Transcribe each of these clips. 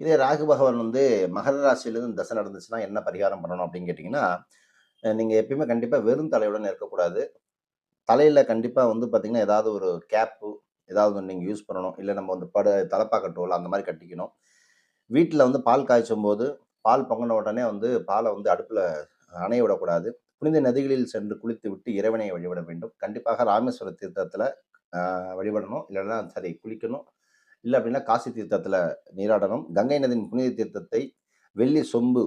இதே ராகு பகவான் வந்து மகர ராசியிலிருந்து தசை நடந்துச்சுன்னா என்ன பரிகாரம் பண்ணணும் அப்படின்னு கேட்டிங்கன்னா நீங்கள் எப்பயுமே கண்டிப்பாக வெறும் தலையுடன் இருக்கக்கூடாது. தலையில் கண்டிப்பாக வந்து பார்த்திங்கன்னா ஏதாவது ஒரு கேப்பு ஏதாவது ஒன்று நீங்கள் யூஸ் பண்ணணும். இல்லை நம்ம வந்து படு தலைப்பாக்கட்டோல் அந்த மாதிரி கட்டிக்கணும். வீட்டில் வந்து பால் காய்ச்சும் போது பால் பொங்கின உடனே வந்து பாலை வந்து அடுப்பில் அணைய விடக்கூடாது. புனித நதிகளில் சென்று குளித்து விட்டு இறைவனை வழிபட வேண்டும். கண்டிப்பாக ராமேஸ்வர தீர்த்தத்தில் வழிபடணும். இல்லைன்னா சரி குளிக்கணும். இல்லை அப்படின்னா காசி தீர்த்தத்தில் நீராடணும். கங்கை நதியின் புனித தீர்த்தத்தை வெள்ளி சொம்பு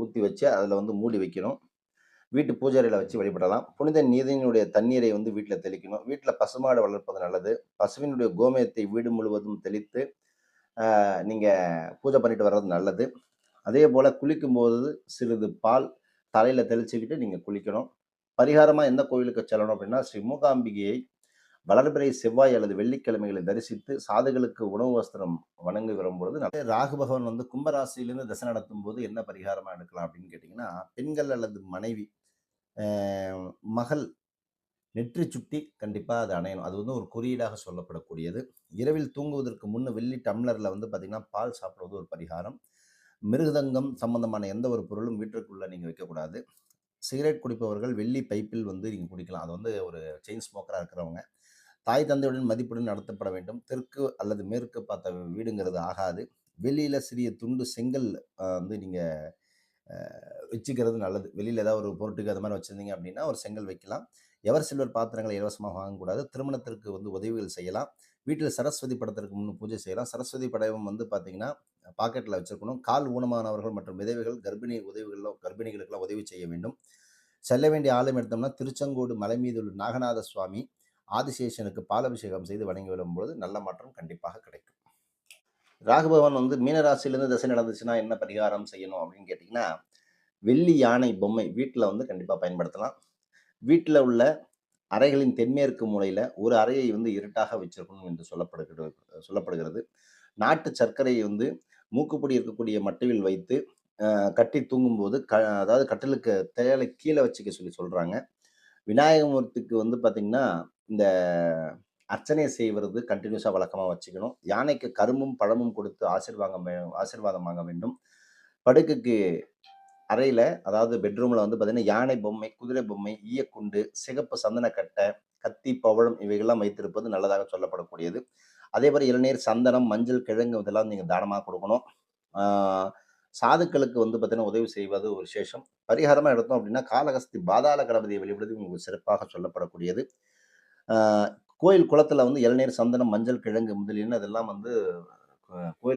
ஊற்றி வச்சு அதில் வந்து மூடி வைக்கணும். வீட்டு பூஜாரியில் வச்சு வழிபடலாம். புனித நீதியினுடைய தண்ணீரை வந்து வீட்டில் தெளிக்கணும். வீட்டில் பசுமாடு வளர்ப்பது நல்லது. பசுவினுடைய கோமயத்தை வீடு முழுவதும் தெளித்து நீங்கள் பூஜை பண்ணிட்டு வர்றது நல்லது. அதே போல் குளிக்கும்போது சிறிது பால் தலையில் தெளிச்சுக்கிட்டு நீங்கள் குளிக்கணும். பரிகாரமாக எந்த கோயிலுக்கு செல்லணும் அப்படின்னா ஸ்ரீ மூகாம்பிகையை வளர்பிறை செவ்வாய் அல்லது வெள்ளிக்கிழமைகளை தரிசித்து சாதுகளுக்கு உணவு வஸ்திரம் வணங்கி வரும்பொழுது நல்ல ராகு பகவான் வந்து கும்பராசியிலிருந்து தசை நடத்தும் போது என்ன பரிகாரமாக எடுக்கலாம் அப்படின்னு கேட்டிங்கன்னா பெண்கள் அல்லது மனைவி மகள் நெற்றி சுட்டி கண்டிப்பாக அது அணையணும். அது வந்து ஒரு குறியீடாக சொல்லப்படக்கூடியது. இரவில் தூங்குவதற்கு முன்ன வெள்ளி டம்ளரில் வந்து பார்த்திங்கன்னா பால் சாப்பிடுவது ஒரு பரிகாரம். மிருகதங்கம் சம்பந்தமான எந்த ஒரு பொருளும் வீட்டிற்குள்ளே நீங்கள் வைக்கக்கூடாது. சிகரெட் குடிப்பவர்கள் வெள்ளி பைப்பில் வந்து நீங்கள் குடிக்கலாம். அது வந்து ஒரு செயின் ஸ்மோக்கராக இருக்கிறவங்க. தாய் தந்தையுடன் மதிப்புடன் நடத்தப்பட வேண்டும். தெற்கு அல்லது மேற்கு பார்த்த வீடுங்கிறது ஆகாது. வெளியில் சிறிய துண்டு செங்கல் வந்து நீங்கள் வச்சுக்கிறது நல்லது. வெளியில் ஏதாவது ஒரு பொருட்டுக்கு அது மாதிரி வச்சுருந்தீங்க அப்படின்னா ஒரு செங்கல் வைக்கலாம். எவர் சில்வர் பாத்திரங்களை இலவசமாக வாங்கக்கூடாது. திருமணத்திற்கு வந்து உதவிகள் செய்யலாம். வீட்டில் சரஸ்வதி படத்திற்கு முன் பூஜை செய்யலாம். சரஸ்வதி படம் வந்து பார்த்தீங்கன்னா பாக்கெட்டில் வச்சுருக்கணும். கால் ஊனமானவர்கள் மற்றும் விதவைகள் கர்ப்பிணி உதவிகளில் கர்ப்பிணிகளுக்கெல்லாம் உதவி செய்ய வேண்டும். செல்ல வேண்டிய ஆலயம் எடுத்தோம்னா திருச்செங்கோடு மலை மீது உள்ள நாகநாத சுவாமி ஆதிசேஷனுக்கு பாலபிஷேகம் செய்து வணங்கி வரும்பொழுது நல்ல மாற்றம் கண்டிப்பாக கிடைக்கும். ராகுபவன் வந்து மீனராசிலேருந்து தசை நடந்துச்சுன்னா என்ன பரிகாரம் செய்யணும் அப்படின்னு கேட்டிங்கன்னா வெள்ளி யானை பொம்மை வீட்டில் வந்து கண்டிப்பாக பயன்படுத்தலாம். வீட்டில் உள்ள அறைகளின் தென்மேற்கு மூலையில் ஒரு அறையை வந்து இருட்டாக வச்சிருக்கணும் என்று சொல்லப்படுகிறது சொல்லப்படுகிறது. நாட்டு சர்க்கரையை வந்து மூக்குப்பொடி இருக்கக்கூடிய மட்டுவில் வைத்து கட்டி தூங்கும்போது க அதாவது கட்டிலுக்கு தேலை கீழே வச்சுக்க சொல்லி சொல்கிறாங்க விநாயகமூர்த்திக்கு வந்து பார்த்திங்கன்னா இந்த அர்ச்சனை செய்வது கண்டினியூஸாக வழக்கமாக வச்சுக்கணும். யானைக்கு கரும்பும் பழமும் கொடுத்து ஆசீர்வாதம் வே- ஆசீர்வாதம் வாங்க வேண்டும். படுக்கைக்கு அறையில் அதாவது பெட்ரூமில் வந்து பார்த்தீங்கன்னா யானை பொம்மை குதிரை பொம்மை ஈயக்குண்டு சிகப்பு சந்தனக்கட்டை கத்தி பவழம் இவைகள்லாம் வைத்திருப்பது நல்லதாக சொல்லப்படக்கூடியது. அதே மாதிரி இளநீர் சந்தனம் மஞ்சள் கிழங்கு இதெல்லாம் நீங்கள் தானமாக கொடுக்கணும். சாதுக்களுக்கு வந்து பார்த்தீங்கன்னா உதவி செய்வது ஒரு விசேஷம். பரிகாரமாக எடுத்தோம் அப்படின்னா காலகஸ்தி பாதாள கணபதியை வெளியிடுவது உங்களுக்கு சிறப்பாக சொல்லப்படக்கூடியது. கோயில் குளத்துல வந்து இளநீர் சந்தனம் மஞ்சள் கிழங்கு முதலியன அதெல்லாம் வந்து கோயில்